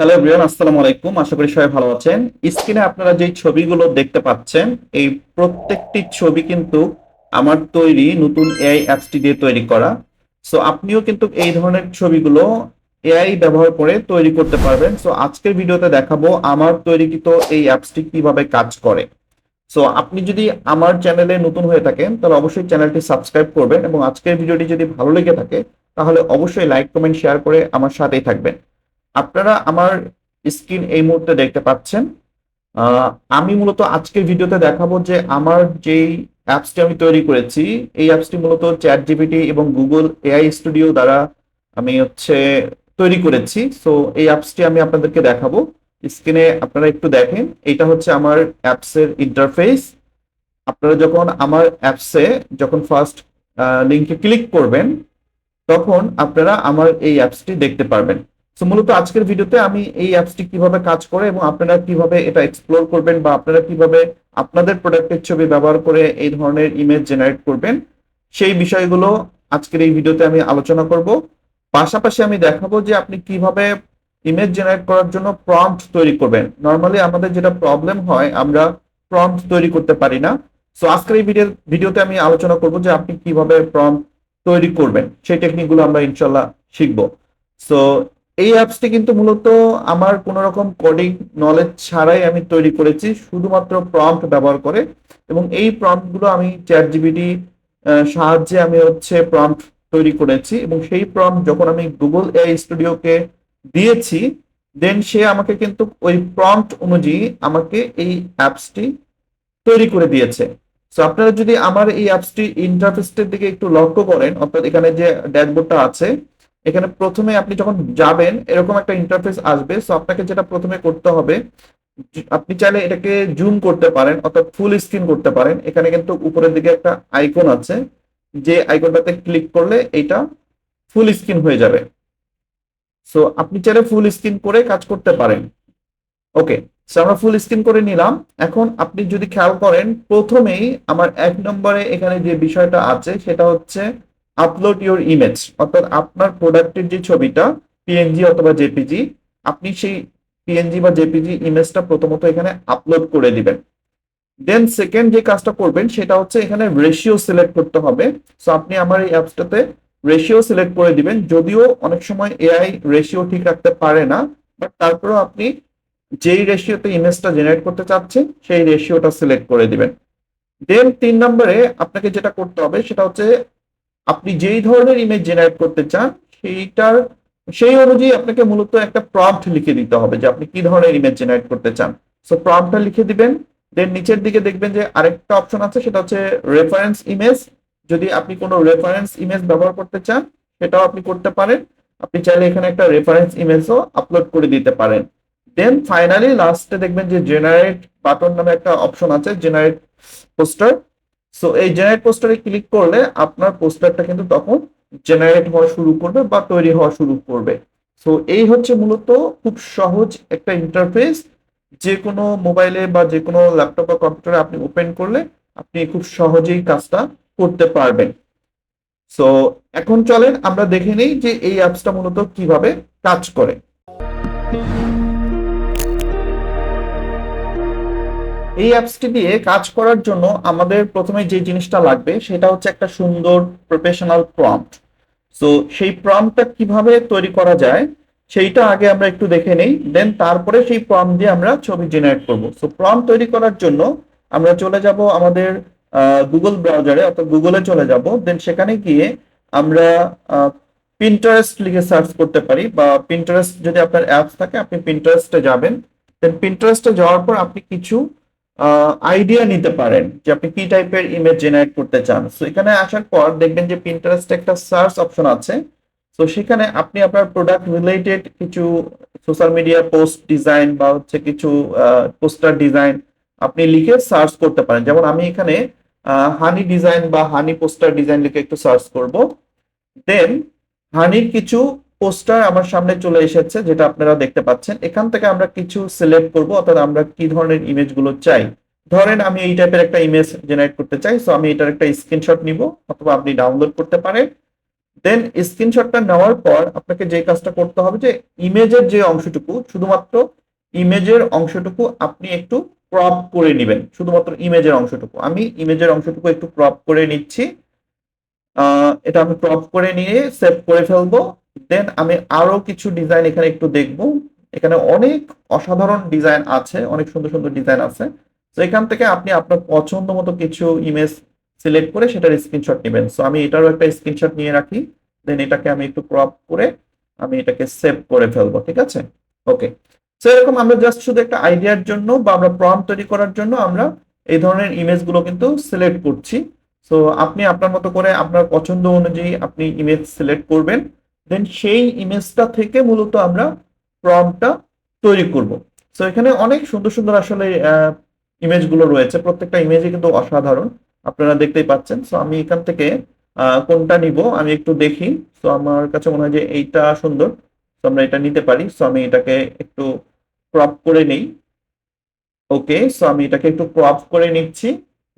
Hello everyone, আসসালামু আলাইকুম। আশা করি সবাই ভালো আছেন। স্ক্রিনে আপনারা যে ছবিগুলো দেখতে পাচ্ছেন, এই প্রত্যেকটি ছবি কিন্তু আমার তৈরি নতুন এআই অ্যাপসটি দিয়ে তৈরি করা। সো আপনিও কিন্তু এই ধরনের ছবিগুলো এআই ব্যবহার করে তৈরি করতে পারবেন। সো আজকের ভিডিওতে দেখাবো আমার তৈরিকৃত এই অ্যাপসটি কীভাবে কাজ করে। সো আপনি যদি আমার চ্যানেলে নতুন হয়ে থাকেন, তাহলে অবশ্যই চ্যানেলটি সাবস্ক্রাইব করবেন এবং আজকের ভিডিওটি যদি ভালো লেগে থাকে, তাহলে অবশ্যই লাইক, কমেন্ট, শেয়ার করে আমার সাথেই থাকবেন। আপনারা আমার স্ক্রিন এই মুহূর্তে দেখতে পাচ্ছেন। আমি মূলত আজকের ভিডিওতে দেখাবো যে আমার যেই অ্যাপসটি আমি তৈরি করেছি, এই অ্যাপসটি মূলত চ্যাট জিপিটি এবং গুগল এআই স্টুডিও দ্বারা আমি হচ্ছে তৈরি করেছি। সো এই অ্যাপসটি আমি আপনাদেরকে দেখাবো। স্ক্রিনে আপনারা একটু দেখেন, এটা হচ্ছে আমার অ্যাপসের ইন্টারফেস আপনারা যখন আমার অ্যাপসে যখন ফার্স্ট লিঙ্কে ক্লিক করবেন, তখন আপনারা আমার এই অ্যাপসটি দেখতে পারবেন। সো মূলত আজকের ভিডিওতে আমি এই অ্যাপসটি কীভাবে কাজ করে এবং আপনারা কীভাবে এটা এক্সপ্লোর করবেন বা আপনারা কীভাবে আপনাদের প্রোডাক্টের ছবি ব্যবহার করে এই ধরনের ইমেজ জেনারেট করবেন, সেই বিষয়গুলো আজকের এই ভিডিওতে আমি আলোচনা করব। পাশাপাশি আমি দেখাবো যে আপনি কীভাবে ইমেজ জেনারেট করার জন্য প্রম্পট তৈরি করবেন। নর্মালি আমাদের যেটা প্রবলেম হয়, আমরা প্রম্পট তৈরি করতে পারি না। সো আজকের এই ভিডিও, ভিডিওতে আমি আলোচনা করব যে আপনি কীভাবে প্রম্পট তৈরি করবেন। সেই টেকনিকগুলো আমরা ইনশাল্লাহ শিখব। সো এই অ্যাপসটি কিন্তু মূলত আমার কোন রকম কোডিং নলেজ ছাড়াই আমি তৈরি করেছি, শুধুমাত্র প্রম্পট ব্যবহার করে এবং এই প্রম্পটগুলো আমি চ্যাট জিপিটি সাহায্যে আমি হচ্ছে প্রম্পট তৈরি করেছি এবং সেই প্রম্পট যখন আমি গুগল এআই স্টুডিওকে দিয়েছি দেন সে আমাকে কিন্তু ওই প্রম্পট অনুযায়ী আমাকে এই অ্যাপসটি তৈরি করে দিয়েছে। সো আপনারা যদি আমার এই অ্যাপসটি ইন্টারফেসটির দিকে একটু লক্ষ্য করেন, অর্থাৎ এখানে যে ড্যাশবোর্ডটা আছে এখানে প্রথমে আপনি যখন যাবেন, এরকম একটা ইন্টারফেস আসবে। সো আপনাকে যেটা প্রথমে করতে হবে আপনি চাইলে এটাকে জুম করতে পারেন, অর্থাৎ ফুল স্ক্রিন করতে পারেন। এখানে কিন্তু উপরের দিকে একটা আইকন আছে, যে আইকনটাতে ক্লিক করলে এটা ফুল স্ক্রিন হয়ে যাবে। সো আপনি চাইলে ফুল স্ক্রিন করে কাজ করতে পারেন। ওকে সো আমরা ফুল স্ক্রিন করে নিলাম। এখন আপনি যদি খেয়াল করেন, প্রথমেই আমার এক নম্বরে এখানে যে বিষয়টা আছে, সেটা হচ্ছে আপলোড ইওর ইমেজ অর্থাৎ আপনার প্রোডাক্টের যে ছবিটা পিএনজি অথবা জেপিজি আপনি সেই পিএনজি বা জেপিজি ইমেজটা প্রথমত এখানে আপলোড করে দিবেন। দেন সেকেন্ড যে কাজটা করবেন, সেটা হচ্ছে এখানে রেশিও সিলেক্ট করতে হবে। সো আপনি আমার এই অ্যাপসটাতে রেশিও সিলেক্ট করে দিবেন। যদিও অনেক সময় এআই রেশিও ঠিক রাখতে পারে না বাট তারপরেও আপনি যেই রেশিওতে ইমেজটা জেনারেট করতে চাচ্ছেন, সেই রেশিওটা সিলেক্ট করে দিবেন। দেন তিন নম্বরে আপনাকে যেটা করতে হবে, সেটা হচ্ছে আপনি যেই ধরনের ইমেজ জেনারেট করতে চান, সেইটার, সেই অনুযায়ী আপনাকে মূলত একটা প্রম্পট লিখে দিতে হবে যে আপনি কি ধরনের ইমেজ জেনারেট করতে চান। সো প্রম্পটটা লিখে দিবেন দেন নিচের দিকে দেখবেন যে আরেকটা অপশন আছে, সেটা হচ্ছে রেফারেন্স ইমেজ যদি আপনি কোনো রেফারেন্স ইমেজ ব্যবহার করতে চান, সেটাও আপনি করতে পারেন। আপনি চাইলে এখানে একটা রেফারেন্স ইমেজও আপলোড করে দিতে পারেন। দেন ফাইনালি লাস্টে দেখবেন যে জেনারেট বাটন নামে একটা অপশন আছে জেনারেট পোস্টার সো এই জেনারেট পোস্টারে ক্লিক করলে আপনার পোস্টারটা কিন্তু তখন জেনারেট হওয়া শুরু করবে বা তৈরি হওয়া শুরু করবে। সো এই হচ্ছে মূলত খুব সহজ একটা ইন্টারফেস যে কোনো মোবাইলে বা যে কোনো ল্যাপটপ বা কম্পিউটারে আপনি ওপেন করলে আপনি খুব সহজেই কাজটা করতে পারবেন। সো এখন চলেন আমরা দেখে নিই যে এই অ্যাপসটা মূলত কীভাবে কাজ করে। এই অ্যাপসটি দিয়ে কাজ করার জন্য আমাদের প্রথমে যে জিনিসটা লাগবে, সেটা হচ্ছে একটা সুন্দর প্রফেশনাল প্রম্পট সো সেই প্রম্পটটা কীভাবে তৈরি করা যায়, সেইটা আগে আমরা একটু দেখে নেই দেন তারপরে সেই প্রম্পট দিয়ে আমরা ছবি জেনারেট করব। সো প্রম্পট তৈরি করার জন্য আমরা চলে যাব আমাদের গুগল ব্রাউজারে অর্থাৎ গুগলে চলে যাব। দেন সেখানে গিয়ে আমরা পিন্টারেস্ট লিখে সার্চ করতে পারি, বা পিন্টারেস্ট যদি আপনার অ্যাপস থাকে, আপনি পিন্টারেস্টে যাবেন। দেন পিন্টারেস্টে যাওয়ার পর আপনি কিছু আইডিয়া নিতে পারেন যে আপনি কি টাইপের ইমেজ জেনারেট করতে চান। সো এখানে আসার পর দেখবেন যে পিন্টারেস্টে একটা সার্চ অপশন আছে। তো সেখানে আপনি আপনার প্রোডাক্ট রিলেটেড কিছু সোশ্যাল মিডিয়া পোস্ট ডিজাইন বা হচ্ছে কিছু পোস্টার ডিজাইন আপনি লিখে সার্চ করতে পারেন। যেমন আমি এখানে হানি ডিজাইন বা হানি পোস্টার ডিজাইন লিখে একটু সার্চ করব। দেন হানির কিছু পোস্টার আমার সামনে চলে এসেছে, যেটা আপনারা দেখতে পাচ্ছেন। এখান থেকে আমরা কিছু সিলেক্ট করব, অর্থাৎ আমরা কি ধরনের ইমেজগুলো চাই। ধরেন আমি এই টাইপের একটা ইমেজ জেনারেট করতে চাই সো আমি এটার একটা স্ক্রিনশট নিব, অথবা আপনি ডাউনলোড করতে পারেন। দেন স্ক্রিনশটটা নেওয়ার পর আপনাকে যে কাজটা করতে হবে যে ইমেজের যে অংশটুকু, শুধুমাত্র ইমেজের অংশটুকু আপনি একটু ক্রপ করে নেবেন, শুধুমাত্র ইমেজের অংশটুকু। আমি ইমেজের অংশটুকু একটু ক্রপ করে নিচ্ছি। এটা আমি ক্রপ করে নিয়ে সেভ করে ফেলব। দেন আমি আরও কিছু ডিজাইন এখানে একটু দেখব। এখানে অনেক অসাধারণ ডিজাইন আছে, অনেক সুন্দর সুন্দর ডিজাইন আছে। তো এখান থেকে আপনি আপনার পছন্দ মতো কিছু ইমেজ সিলেক্ট করে সেটার স্ক্রিনশট নেবেন। সো আমি এটারও একটা স্ক্রিনশট নিয়ে রাখি। দেন এটাকে আমি একটু ক্রপ করে আমি এটাকে সেভ করে ফেলব, ঠিক আছে? ওকে সো এরকম আমরা জাস্ট শুধু একটা আইডিয়ার জন্য বা আমরা প্রম্পট তৈরি করার জন্য আমরা এই ধরনের ইমেজগুলো কিন্তু সিলেক্ট করছি। সো আপনি আপনার মতো করে আপনার পছন্দ অনুযায়ী আপনি ইমেজ সিলেক্ট করবেন। দেন সেই ইমেজটা থেকে মূলত আমরা প্রম্পটটা তৈরি করব। সো এখানে অনেক সুন্দর সুন্দর আসলে ইমেজগুলো রয়েছে। প্রত্যেকটা ইমেজই কিন্তু অসাধারণ। আপনারা দেখতেই পাচ্ছেন। সো আমি এখান থেকে কোনটা নিব? আমি একটু দেখি। সো আমার কাছে মনে হয় যে এইটা সুন্দর। তো আমরা এটা নিতে পারি। সো আমি এটাকে একটু ক্রপ করে নেই। ওকে সো আমি এটাকে একটু ক্রপ করে নিচ্ছি।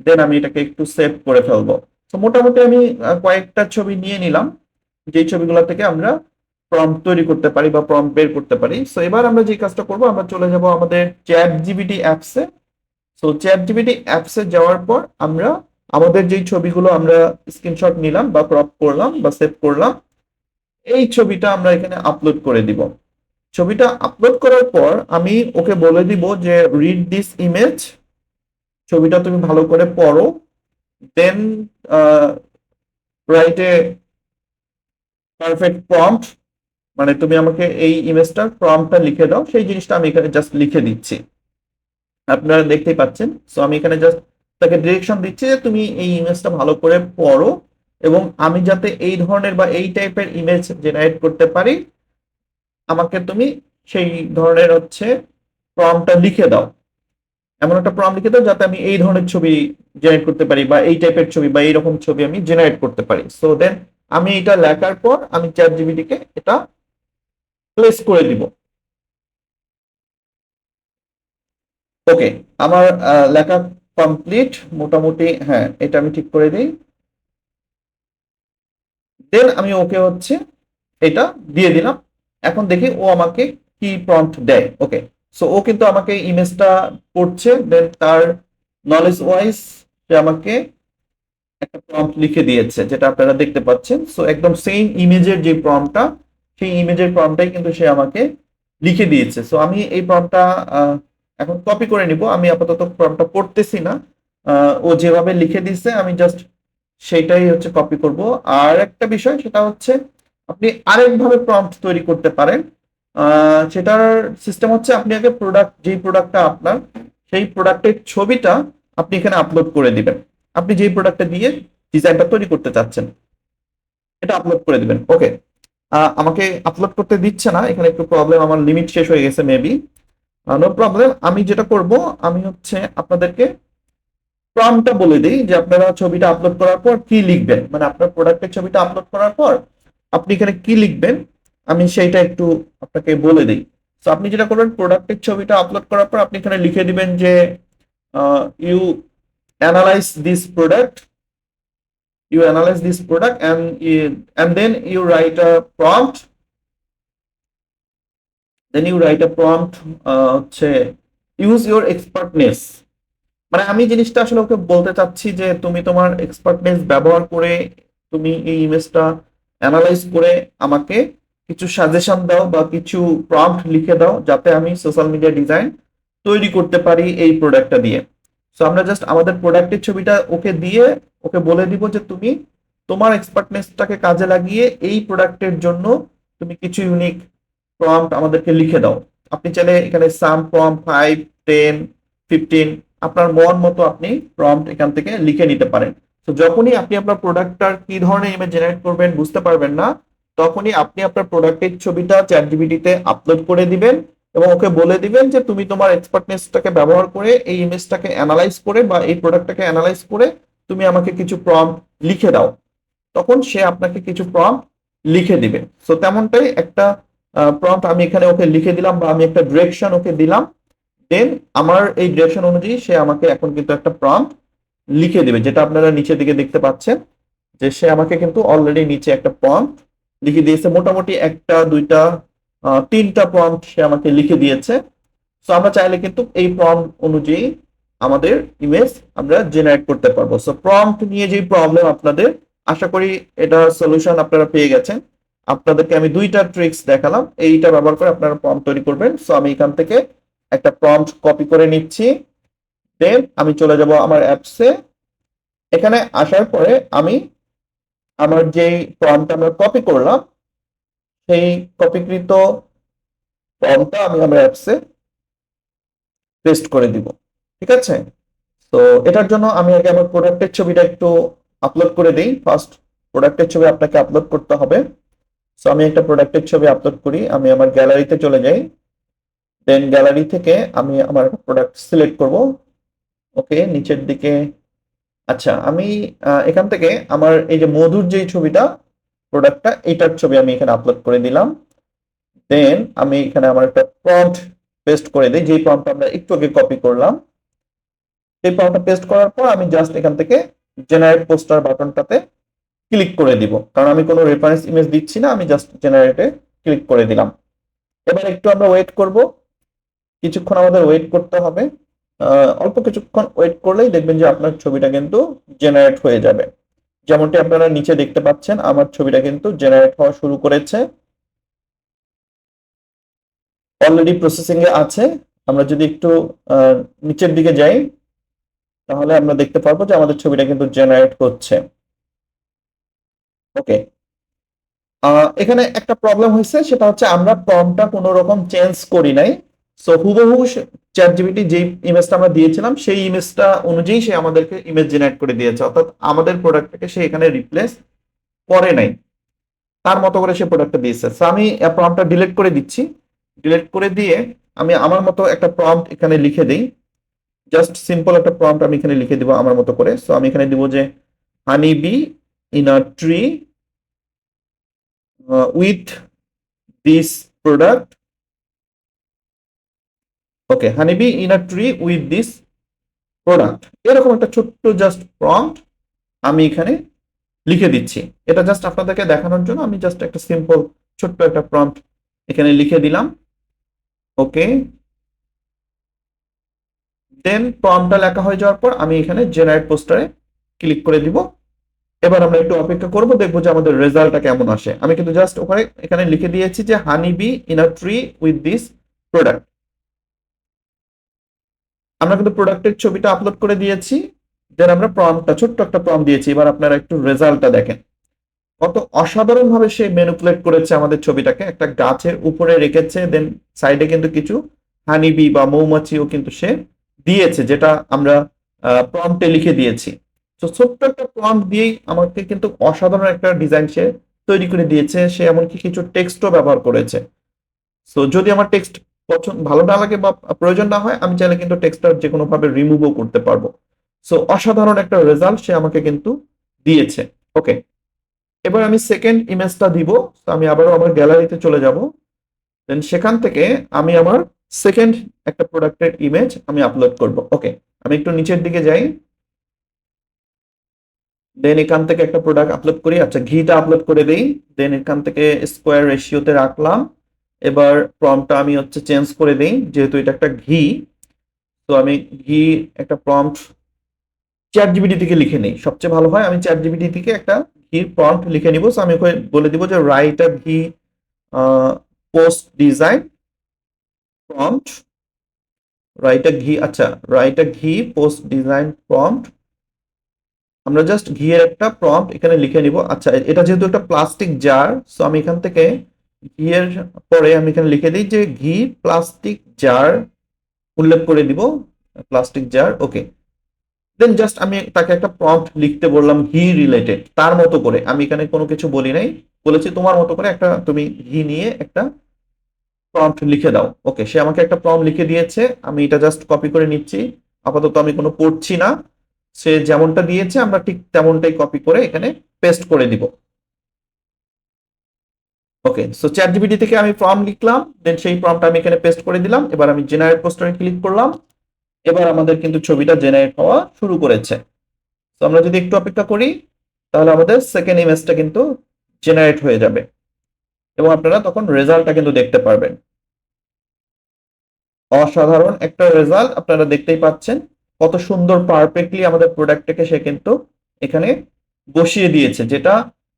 দেন আমি এটাকে একটু সেভ করে ফেলব। তো মোটামুটি আমি কয়েকটা ছবি নিয়ে নিলাম। যেই ছবিগুলো থেকে আমরা প্রম্পট তৈরি করতে পারি বা প্রম্পট বের করতে পারি। সো এবার আমরা যে কাজটা করব, আমরা চলে যাব আমাদের চ্যাট জিবিটি অ্যাপসে সো চ্যাট জিবিটি অ্যাপসে যাওয়ার পর আমরা আমাদের যেই ছবিগুলো আমরা স্ক্রিনশট নিলাম বা ক্রপ করলাম বা সেভ করলাম, এই ছবিটা আমরা এখানে আপলোড করে দিব। ছবিটা আপলোড করার পর আমি ওকে বলে দিব যে রিড দিস ইমেজ ছবিটা তুমি ভালো করে পড়ো। দেন রাইট পারফেক্ট প্রম্পট মানে তুমি আমাকে এই ইমেজটার প্রম্পটটা লিখে দাও, সেই জিনিসটা আমি এখানে জাস্ট লিখে দিচ্ছি। আপনারা দেখতেই পাচ্ছেন। সো আমি এখানে জাস্ট তাকে ডিরেকশন দিচ্ছি যে তুমি এই ইমেজটা ভালো করে পড়ো এবং আমি যাতে এই ধরনের বা এই টাইপের ইমেজ জেনারেট করতে পারি, আমাকে তুমি সেই ধরনের হচ্ছে প্রম্পটটা লিখে দাও। এমন একটা প্রম্পট লিখে দাও যাতে আমি এই ধরনের ছবি জেনারেট করতে পারি বা এই টাইপের ছবি বা এইরকম ছবি আমি জেনারেট করতে পারি। সো দেন আমি এটা লেখার পর আমি চ্যাট জিবিটিকে এটা প্লেস করে দিব। ওকে আমার লেখা কমপ্লিট মোটামুটি হ্যাঁ এটা আমি ঠিক করে দিই। দেন আমি ওকে হচ্ছে এটা দিয়ে দিলাম। এখন দেখি ও আমাকে কি প্রম্পট দেয়। ওকে সো ও কিন্তু আমাকে ইমেজটা পড়ছে দেন তার নলেজ ওয়াইজ সে আমাকে একটা প্রম্পট লিখে দিয়েছে, যেটা আপনারা দেখতে পাচ্ছেন। সো একদম সেম ইমেজের যে প্রম্পটটা সেই ইমেজের প্রম্পটটাই কিন্তু সে আমাকে লিখে দিয়েছে। সো আমি এই প্রম্পটটা এখন কপি করে নিব। আমি আপাতত প্রম্পটটা পড়তেছি না। ও যেভাবে লিখে দিয়েছে, আমি জাস্ট সেইটাই হচ্ছে কপি করব। আর একটা বিষয়, সেটা হচ্ছে আপনি আরেকভাবে প্রম্পট তৈরি করতে পারেন। সেটার সিস্টেম হচ্ছে আপনি আগে প্রোডাক্ট যেই প্রোডাক্টটা আপনার, সেই প্রোডাক্টের ছবিটা আপনি এখানে আপলোড করে দিবেন। আপনি যেই প্রোডাক্টটা দিয়ে ডিজাইনটা তৈরি করতে চাচ্ছেন, এটা আপলোড করে দিবেন। ওকে আমাকে আপলোড করতে দিচ্ছে না, এখানে একটু প্রবলেম আমার লিমিট শেষ হয়ে গেছে মেবি নো প্রবলেম আমি যেটা করব, আমি হচ্ছে আপনাদেরকে প্রম্পটটা বলে দিই যে আপনারা ছবিটা আপলোড করার পর কি লিখবেন। মানে আপনার প্রোডাক্টের ছবিটা আপলোড করার পর আপনি এখানে কি লিখবেন, আমি সেইটা একটু আপনাকে বলে দিই। তো আপনি যেটা করবেন প্রোডাক্টের ছবিটা আপলোড করার পর আপনি এখানে লিখে দিবেন যে you analyse this product you analyse this product and and then you write a prompt then you write a prompt হচ্ছে ইউজ ইউর এক্সপার্টনেস মানে আমি জিনিসটা আসলে ওকে বলতে চাচ্ছি যে তুমি তোমার এক্সপার্টনেস ব্যবহার করে তুমি এই ইমেজটা অ্যানালাইজ করে আমাকে কিছু সাজেশন দাও বা কিছু প্রম্পট লিখে দাও যাতে আমি সোশ্যাল মিডিয়া ডিজাইন তৈরি করতে পারি এই প্রোডাক্টটা দিয়ে। সো আমরা জাস্ট আমাদের প্রোডাক্টের ছবিটা ওকে দিয়ে ওকে বলে দিব যে তুমি তোমার এক্সপার্টনেসটাকে কাজে লাগিয়ে এই প্রোডাক্টের জন্য তুমি কিছু ইউনিক প্রম্পট আমাদেরকে লিখে দাও। আপনি চাইলে এখানে some prompt five ten fifteen আপনার মন মতো আপনি প্রম্পট এখান থেকে লিখে নিতে পারেন। তো যখনই আপনি আপনার প্রোডাক্টটার কি ধরনের ইমেজ জেনারেট করবেন বুঝতে পারবেন না, তখনই আপনি আপনার প্রোডাক্টের ছবিটা চ্যাট জিবিটিতে আপলোড করে দিবেন। এবং ওকে বলে দিবেন যে তুমি তোমার এক্সপার্টনেসটাকে ব্যবহার করে এই ইমেজটাকে অ্যানালাইজ করে বা এই প্রোডাক্টটাকে অ্যানালাইজ করে তুমি আমাকে কিছু প্রম্পট লিখে দাও। তখন সে আপনাকে কিছু প্রম্পট লিখে দিবে। সো তেমনটাই একটা প্রম্পট আমি এখানে ওকে লিখে দিলাম বা আমি একটা ডিরেকশন ওকে দিলাম। দেন আমার এই ডিরেকশন অনুযায়ী সে আমাকে এখন কিন্তু একটা প্রম্পট লিখে দিবে, যেটা আপনারা নিচের দিকে দেখতে পাচ্ছেন, যে সে আমাকে কিন্তু অলরেডি নিচে একটা প্রম্পট লিখে দিয়েছে। মোটামুটি একটা, দুইটা তিনটা প্রম্পট সে আমাকে লিখে দিয়েছে। সো আমরা চাইলে কিন্তু এই প্রম্পট অনুযায়ী আমাদের ইমেজ আমরা জেনারেট করতে পারব। সো প্রম্পট নিয়ে যে প্রবলেম আপনাদের, আশা করি এটা সলিউশন আপনারা পেয়ে গেছেন। আপনাদেরকে আমি দুইটা ট্রিক্স দেখালাম। এইটা ব্যবহার করে আপনারা প্রম্পট তৈরি করবেন। সো আমি এখান থেকে একটা প্রম্পট কপি করে নিচ্ছি। দেন আমি চলে যাব আমার অ্যাপসে এখানে আসার পরে আমি আমার যেই প্রম্পট আমরা কপি করলাম সেই কপিকৃত ফর্মটা আমি আমার অ্যাপসে পেস্ট করে দিব, ঠিক আছে? তো এটার জন্য আমি আগে আমার প্রোডাক্টের ছবিটা একটু আপলোড করে দিই। ফার্স্ট প্রোডাক্টের ছবি আপনাকে আপলোড করতে হবে। সো আমি একটা প্রোডাক্টের ছবি আপলোড করি, আমি আমার গ্যালারিতে চলে যাই। দেন গ্যালারি থেকে আমি আমার প্রোডাক্ট সিলেক্ট করব। ওকে নিচের দিকে। আচ্ছা আমি এখান থেকে আমার এই যে মধুর যেই ছবিটা প্রোডাক্টটা এইটার ছবি আমি এখানে আপলোড করে দিলাম। দেন আমি এখানে আমার একটা প্রম্পট পেস্ট করে দিই। যেই প্রম্পট আমরা একটু আগে কপি করলাম, সেই প্রম্পটটা পেস্ট করার পর আমি জাস্ট এখান থেকে জেনারেট পোস্টার বাটনটাতে ক্লিক করে দিব। কারণ আমি কোনো রেফারেন্স ইমেজ দিচ্ছি না, আমি জাস্ট জেনারেটে ক্লিক করে দিলাম। এবার একটু আমরা ওয়েট করব। কিছুক্ষণ আমাদের ওয়েট করতে হবে। অল্প কিছুক্ষণ ওয়েট করলেই দেখবেন যে আপনার ছবিটা কিন্তু জেনারেট হয়ে যাবে। যেমনটি আপনারা নিচে দেখতে পাচ্ছেন, আমার ছবিটা কিন্তু জেনারেট হওয়া শুরু করেছে। অলরেডি প্রসেসিং এ আছে। আমরা যদি একটু নিচের দিকে যাই, তাহলে আমরা দেখতে পারব যে আমাদের ছবিটা কিন্তু জেনারেট হচ্ছে। ওকে এখানে একটা প্রবলেম হয়েছে, সেটা হচ্ছে আমরা প্রম্পটটা কোনো রকম চেঞ্জ করি নাই। সো হুবহু চ্যাট জিপিটি যে ইমেজটা আমরা দিয়েছিলাম, সেই ইমেজটা অনুযায়ী সে আমাদেরকে ইমেজ জেনারেট করে দিয়েছে। অর্থাৎ আমাদের প্রোডাক্টটাকে সে এখানে রিপ্লেস করে নাই। তার মতো করে সে প্রোডাক্টটা দিয়েছে। সো আমি প্রম্পটটা ডিলিট করে দিচ্ছি। ডিলিট করে দিয়ে আমি আমার মতো একটা প্রম্পট এখানে লিখে দিই। জাস্ট সিম্পল একটা প্রম্পট আমি এখানে লিখে দিব আমার মতো করে। সো আমি এখানে দিব যে honey bee in a tree with this product okay honey bee in a tree with this product এরকম একটা ছোট্ট জাস্ট প্রম্পট আমি এখানে লিখে দিচ্ছি। এটা জাস্ট আপনাদেরকে দেখানোর জন্য আমি জাস্ট একটা সিম্পল ছোট্ট একটা প্রম্পট এখানে লিখে দিলাম। ওকে দেন প্রম্পটটা লেখা হয়ে যাওয়ার পর আমি এখানে জেনারেট পোস্টারে ক্লিক করে দিব। এবার আমরা একটু অপেক্ষা করব, দেখব যে আমাদের রেজাল্টটা কেমন আসে। আমি কিন্তু জাস্ট ওখানে, এখানে লিখে দিয়েছি যে honey bee in a tree with this product আমরা কিন্তু প্রোডাক্টের ছবিটা আপলোড করে দিয়েছি দেন আমরা প্রম্পটটা ছোট্ট একটা প্রম্পট দিয়েছি এবার আপনারা একটু রেজাল্টটা দেখেন। কত অসাধারণ ভাবে সে ম্যানিপুলেট করেছে আমাদের ছবিটাকে। একটা গাছের উপরে রেখেছে দেন সাইডে কিন্তু কিছু হানিবি বা মৌমাছিও কিন্তু সে দিয়েছে, যেটা আমরা প্রম্পটে লিখে দিয়েছি। তো ছোট্ট একটা প্রম্পট দিয়েই আমাকে কিন্তু অসাধারণ একটা ডিজাইন সে তৈরি করে দিয়েছে। সে এমনকি কিছু টেক্সটও ব্যবহার করেছে। সো যদি আমার টেক্সট পছন্দ ভালো না লাগে বা প্রয়োজন না হয়, আমি চাইলে কিন্তু টেক্সটটা যে কোনো ভাবে রিমুভও করতে পারব। সো অসাধারণ একটা রেজাল্ট সে আমাকে কিন্তু দিয়েছে। ওকে এবার আমি সেকেন্ড ইমেজটা দিব। তো আমি আবারও আমার গ্যালারিতে চলে যাব। দেন সেখান থেকে আমি আমার সেকেন্ড একটা প্রোডাক্টের ইমেজ আমি আপলোড করব। ওকে আমি একটু নিচের দিকে যাই। দেন এখান থেকে একটা প্রোডাক্ট আপলোড করি। আচ্ছা ঘিটা আপলোড করে দিই। দেন এখান থেকে স্কোয়ার রেশিওতে রাখলাম। এবার প্রম্পটটা আমি হচ্ছে চেঞ্জ করে দিই, যেহেতু এটা একটা ঘি, তো আমি ঘি একটা প্রম্পট চ্যাট জিবিটি থেকে লিখে নিই। সবচেয়ে ভালো হয় আমি চ্যাট জিবিটি থেকে একটা ঘির প্রম্পট লিখে নিব। সো আমি ওকে বলে দিব যে write a ghee post design prompt write a ghee আচ্ছা write a ghee post design prompt আমরা জাস্ট ঘিয়ের একটা প্রম্পট এখানে লিখে নিব। আচ্ছা এটা যেহেতু একটা প্লাস্টিক জার সো আমি এখান থেকে ঘিয়ের পরে আমি এখানে লিখে দিই যে ঘি প্লাস্টিক জার উল্লেখ করে দিব। Plastic jar okay then just আমি তাকে একটা প্রম্পট লিখতে বললাম ঘি রিলেটেড তার মতো করে। আমি এখানে কোনো কিছু বলি নাই। বলেছি তোমার মতো করে একটা তুমি ঘি নিয়ে একটা প্রম্পট লিখে দাও। ওকে সে আমাকে একটা প্রম্পট লিখে দিয়েছে। আমি এটা জাস্ট কপি করে নিচ্ছি। আপাতত আমি কোনো পড়ছি না। সে যেমনটা দিয়েছে, আমরা ঠিক তেমনটাই কপি করে এখানে পেস্ট করে দিব। ওকে সো চ্যাট জিপিটি থেকে আমি ফর্ম লিখলাম দেন সেই ফর্মটা আমি এখানে পেস্ট করে দিলাম, এবার আমি জেনারেট পোস্টারে ক্লিক করলাম, এবার আমাদের কিন্তু ছবিটা জেনারেট হওয়া শুরু করেছে। তো আমরা যদি একটু অপেক্ষা করি, তাহলে আমাদের সেকেন্ড ইমেজটা কিন্তু জেনারেট হয়ে যাবে। এবং আপনারা তখন রেজাল্টটা কিন্তু দেখতে পারবেন। অসাধারণ একটা রেজাল্ট আপনারা দেখতেই পাচ্ছেন। কত সুন্দর পারফেক্টলি আমাদের প্রোডাক্টটাকে সে কিন্তু এখানে বসিয়ে দিয়েছে, যেটা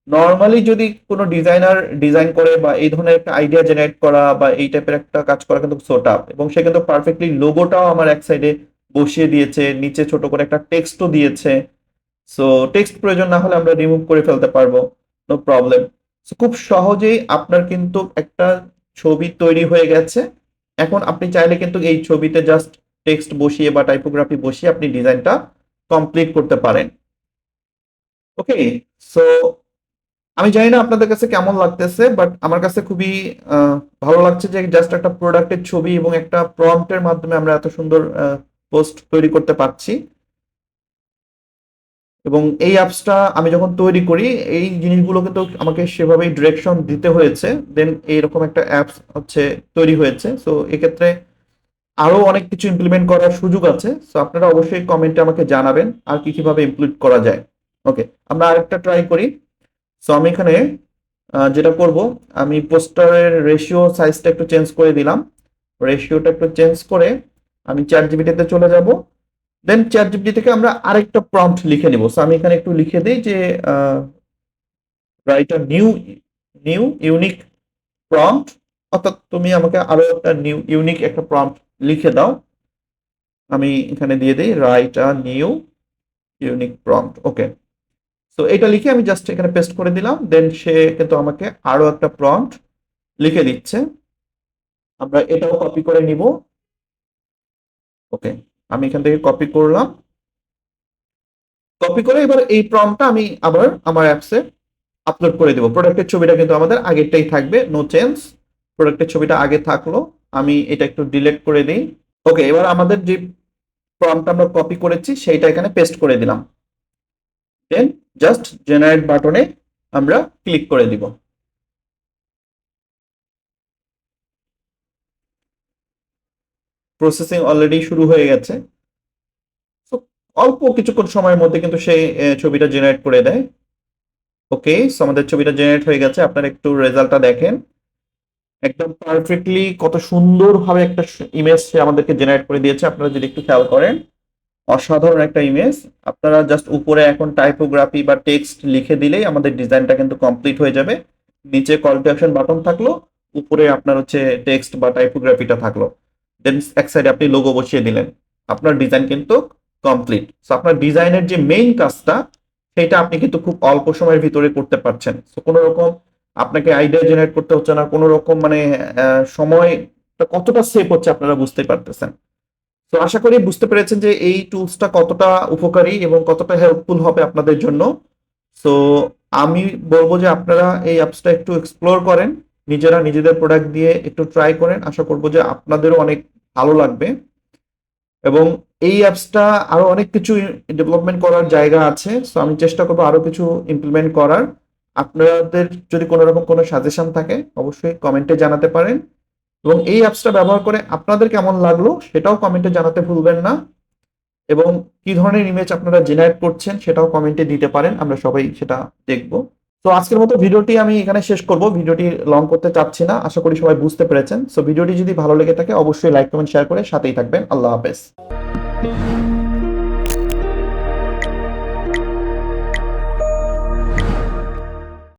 নর্মালি যদি কোনো ডিজাইনার ডিজাইন করে বা এই ধরনের একটা আইডিয়া জেনারেট করা বা এই টাইপের একটা কাজ করা কিন্তু সোট আপ এবং সে কিন্তু পারফেক্টলি লোগোটাও আমার এক সাইডে বসিয়ে দিয়েছে, নিচে ছোট করে একটা টেক্সটও দিয়েছে। সো টেক্সট প্রয়োজন না হলে আমরা রিমুভ করে ফেলতে পারব নো প্রবলেম খুব সহজেই আপনার কিন্তু একটা ছবি তৈরি হয়ে গেছে। এখন আপনি চাইলে কিন্তু এই ছবিতে জাস্ট টেক্সট বসিয়ে বা টাইপোগ্রাফি বসিয়ে আপনি ডিজাইনটা কমপ্লিট করতে পারেন। ওকে সো আমি জানি না আপনাদের কাছে কেমন লাগতেছে বাট আমার কাছে খুবই ভালো লাগছে যে জাস্ট একটা প্রোডাক্টের ছবি এবং একটা প্রম্পটের মাধ্যমে আমরা এত সুন্দর পোস্ট তৈরি করতে পারছি। এবং এই অ্যাপসটা আমি যখন তৈরি করি, এই জিনিসগুলো কিন্তু আমাকে সেভাবেই ডিরেকশন দিতে হয়েছে দেন এইরকম একটা অ্যাপস হচ্ছে তৈরি হয়েছে। সো এক্ষেত্রে আরও অনেক কিছু ইমপ্লিমেন্ট করার সুযোগ আছে। সো আপনারা অবশ্যই কমেন্টে আমাকে জানাবেন, আর কি কীভাবে ইমপ্লিমেন্ট করা যায়। ওকে আমরা আরেকটা ট্রাই করি। সো আমি এখানে যেটা করব, আমি পোস্টারের রেশিও সাইজটা একটু চেঞ্জ করে দিলাম। রেশিওটা একটু চেঞ্জ করে আমি চ্যাট জিবিটিতে চলে যাব। দেন চ্যাট জিপিটি থেকে আমরা আরেকটা প্রম্পট লিখে নিব। সো আমি এখানে একটু লিখে দিই যে write a new new unique prompt অর্থাৎ তুমি আমাকে আরও একটা নিউ ইউনিক একটা প্রম্পট লিখে দাও। আমি এখানে দিয়ে দিই write a new unique prompt okay so এটা লিখে আমি জাস্ট এখানে পেস্ট করে দিলাম দেন সে কিন্তু আমাকে আরও একটা প্রম্পট লিখে দিচ্ছে। আমরা এটাও কপি করে নিব। ওকে আমি এখান থেকে কপি করলাম। কপি করে এবার এই প্রম্পটটা আমি আবার আমার অ্যাপসে আপলোড করে দেবো। প্রোডাক্টের ছবিটা কিন্তু আমাদের আগেরটাই থাকবে নো চেঞ্জ প্রোডাক্টের ছবিটা আগে থাকল, আমি এটা একটু ডিলিট করে দিই। ওকে এবার আমাদের যে প্রম্পটটা আমরা কপি করেছি, সেইটা এখানে পেস্ট করে দিলাম। দেন জাস্ট জেনারেট বাটনে আমরা ক্লিক করে দিব। প্রসেসিং অলরেডি শুরু হয়ে গেছে। অল্প কিছুক্ষণ সময়ের মধ্যে কিন্তু সেই ছবিটা জেনারেট করে দেয়। ওকে সো আমাদের ছবিটা জেনারেট হয়ে গেছে। আপনারা একটু রেজাল্টটা দেখেন। একদম পারফেক্টলি কত সুন্দরভাবে একটা ইমেজ সে আমাদেরকে জেনারেট করে দিয়েছে। আপনারা যদি একটু খেয়াল করেন অসাধারণ একটা ইমেজ আপনারা জাস্ট উপরে এখন টাইপোগ্রাফি বা টেক্সট লিখে দিলেই আমাদের ডিজাইনটা কিন্তু কমপ্লিট হয়ে যাবে। নিচে কল টু অ্যাকশন বাটন থাকল, উপরে আপনার হচ্ছে টেক্সট বা টাইপোগ্রাফিটা থাকল। দেন এক সাইডে আপনি লোগো বসিয়ে দিলেন। আপনার ডিজাইন কিন্তু কমপ্লিট সো আপনার ডিজাইনের যে মেইন কাজটা, সেটা আপনি কিন্তু খুব অল্প সময়ের ভিতরে করতে পারছেন। সো কোনো রকম আপনাকে আইডিয়া জেনারেট করতে হচ্ছে না। কোনো রকম মানে সময়টা কতটা সেভ হচ্ছে আপনারা বুঝতে পারতেছেন। তো আশা করি বুঝতে পেরেছেন যে এই টুলসটা কতটা উপকারী এবং কতটা হেল্পফুল হবে আপনাদের জন্য। সো আমি বলব যে আপনারা এই অ্যাপসটা একটু এক্সপ্লোর করেন, নিজেরা নিজেদের প্রোডাক্ট দিয়ে একটু ট্রাই করেন। আশা করব যে আপনাদেরও অনেক ভালো লাগবে। এবং এই অ্যাপসটা আরও অনেক কিছু ডেভেলপমেন্ট করার জায়গা আছে সো আমি চেষ্টা করব আরও কিছু ইমপ্লিমেন্ট করার। আপনাদের যদি কোনো রকম কোনো সাজেশন থাকে, অবশ্যই কমেন্টে জানাতে পারেন। এবং এই অ্যাপসটা ব্যবহার করে আপনাদের কেমন লাগল সেটাও কমেন্টে জানাতে ভুলবেন না। এবং কি ধরনের ইমেজ আপনারা জেনারেট করছেন সেটাও কমেন্টে দিতে পারেন, আমরা সবাই সেটা দেখব। তো আজকের মতো ভিডিওটি আমি এখানে শেষ করব, ভিডিওটি লং করতে চাচ্ছি না, আশা করি সবাই বুঝতে পেরেছেন। সো ভিডিওটি যদি ভালো লেগে থাকে, অবশ্যই লাইক কমেন্ট শেয়ার করে সাথেই থাকবেন। আল্লাহ হাফেজ।